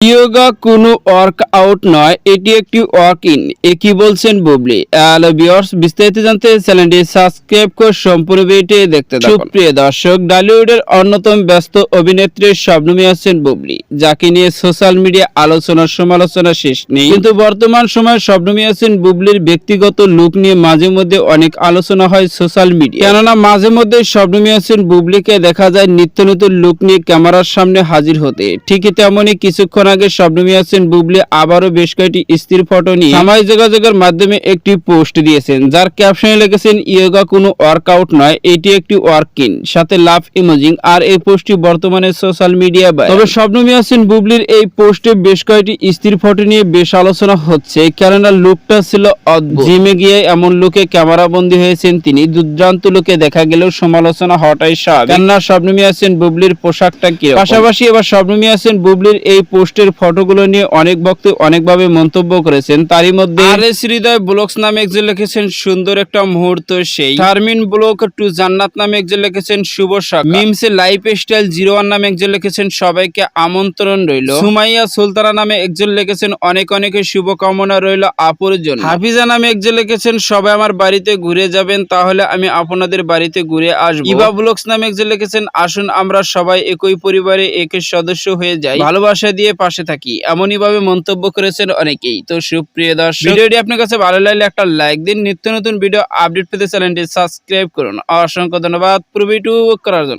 Yoga কোনো work out নয়, এটি একটি ওয়ার্ক ইন একই বলছেন বুবলি? হ্যালো বিস্তারিত জানতে চ্যানেলটি সাবস্ক্রাইব করে সম্পূর্ণ ভিডিওটি দেখতে থাকুন। সুপ্রিয় দর্শক ডালিউডের অন্যতম ব্যস্ত অভিনেত্রী শবনমী আছেন বুবলি, যাকে নিয়ে সোশ্যাল মিডিয়া আলোচনা, সমালোচনা শেষ নেই। কিন্তু বর্তমান সময়ে শবনমী আছেন বুবলির ব্যক্তিগত লুক নিয়ে মাঝে মধ্যে অনেক আলোচনা হয় সোশ্যাল মিডিয়া কেননা মাঝে মধ্যে শবনমী আছেন বুবলিকে দেখা যায় নিত্য নতুন লুক নিয়ে ক্যামেরার সামনে হাজির হতে। ঠিকই তেমনই কিছুক্ষণ আগে শবনমী আছেন বুবলি, আবারও বেশ কয়েকটি স্থির ফটো নিয়ে সামাজিক যোগাযোগের মাধ্যমে একটি পোস্ট দিয়েছেন, যার ক্যাপশনে লিখেছেন, ইয়োগা কোনো ওয়ার্কআউট নয়, এটি একটি ওয়ার্কিং সাথে লাভ ইমোজিং আর এই পোস্টটি বর্তমানে সোশ্যাল মিডিয়া বা তবে শবনমী আছেন বুবলির এই পোস্টে বেশ কয়েকটি স্থির ফটো নিয়ে বেশ আলোচনা হচ্ছে। কেননা লুকটা ছিল অদ্ভুত। জিমে গিয়ে এমন লুকে ক্যামেরা বন্দী হয়েছেন তিনি। দুর্দান্ত লুকে দেখা গেলেও সমালোচনা হওয়াটাই স্বাভাবিক। কেননা শবনমী আছেন বুবলির পোশাকটা কি পাশাপাশি এবার শবনমী আছেন বুবলির এই পোস্টের ফটোগুলো নিয়ে অনেক ভক্ত অনেকভাবে মন্তব্য করেছেন। তারই মধ্যে আর এস হৃদয় ব্লগস নামে একজন লিখেছেন, সুন্দর একটা মুহূর্ত সেই। শারমিন ব্লগ টু জান্নাত নামে একজন লিখেছেন, শুভ সকাল। মিমসে লাইফ স্টাইল জিরো ওয়ান নামে একজন লিখেছেন, সবাইকে আমন্ত্রণ রইল। সুমাইয়া সুলতানা নামে একজন লিখেছেন, অনেক অনেক শুভকামনা রইল আপুর জন্য। হাফিজা নামে একজন লিখেছেন, সবাই আমার বাড়িতে ঘুরে যাবেন, তাহলে আমি আপনাদের বাড়িতে ঘুরে আসব। ইবা ব্লগস নামে একজন লিখেছেন, আসুন আমরা সবাই একই পরিবারে একের সদস্য হয়ে যাই। ভালোবাসা দিয়ে পাশে থাকি। এমনই ভাবে মন্তব্য করেছেন অনেকেই। তো সুপ্রিয় দর্শক ভিডিওটি আপনার কাছে ভালো লাগলে একটা লাইক দিন। নিত্য নতুন ভিডিও আপডেট পেতে চ্যানেলটি সাবস্ক্রাইব করুন। অসংখ্য ধন্যবাদ। পুরো ভিডিও করার জন্য।